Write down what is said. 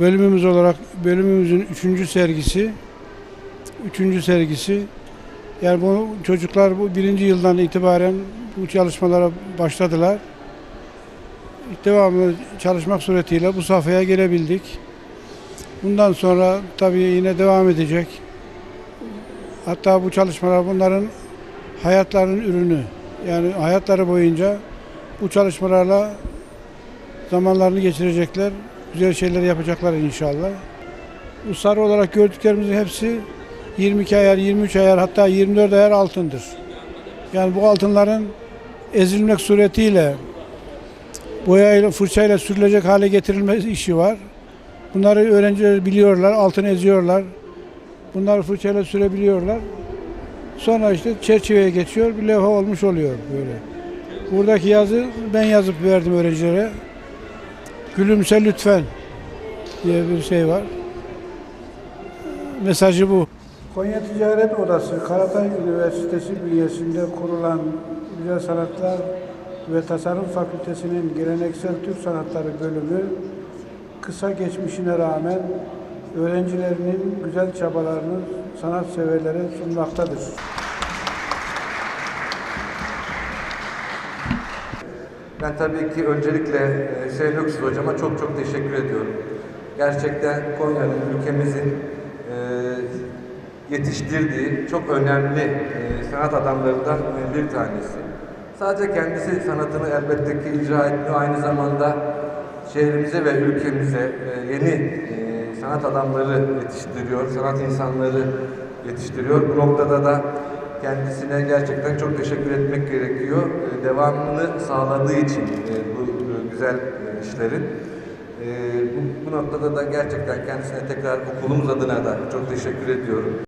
Bölümümüz olarak bölümümüzün üçüncü sergisi. Üçüncü sergisi. Yani bu çocuklar bu birinci yıldan itibaren bu çalışmalara başladılar. Devamlı çalışmak suretiyle bu safhaya gelebildik. Bundan sonra tabii yine devam edecek. Hatta bu çalışmalar bunların hayatlarının ürünü. Yani hayatları boyunca bu çalışmalarla zamanlarını geçirecekler. Güzel şeyler yapacaklar inşallah. Bu sarı olarak gördüklerimizin hepsi 22 ayar, 23 ayar hatta 24 ayar altındır. Yani bu altınların ezilmek suretiyle boyayla, fırçayla sürülecek hale getirilme işi var. Bunları öğrenciler biliyorlar, altın eziyorlar. Bunları fırçayla sürebiliyorlar. Sonra işte çerçeveye geçiyor, bir levha olmuş oluyor böyle. Buradaki yazı ben yazıp verdim öğrencilere. Gülümse lütfen diye bir şey var. Mesajı bu. Konya Ticaret Odası Karatay Üniversitesi bünyesinde kurulan Güzel Sanatlar ve Tasarım Fakültesinin Geleneksel Türk Sanatları bölümü kısa geçmişine rağmen öğrencilerinin güzel çabalarını sanatseverlere sunmaktadır. Ben tabii ki öncelikle e, Hüseyin Öksüz hocama çok çok teşekkür ediyorum. Gerçekten Konya'nın, ülkemizin e, yetiştirdiği çok önemli e, sanat adamlarından bir tanesi. Sadece kendisi sanatını elbette ki icra etmiyor, aynı zamanda şehrimize ve ülkemize e, yeni e, sanat adamları yetiştiriyor, sanat insanları yetiştiriyor. Bu noktada da kendisine gerçekten çok teşekkür etmek gerekiyor. E, Devamını sağladığı için e, bu e, güzel e, işlerin. E, Bu, bu noktada da gerçekten kendisine tekrar okulumuz adına da çok teşekkür ediyorum.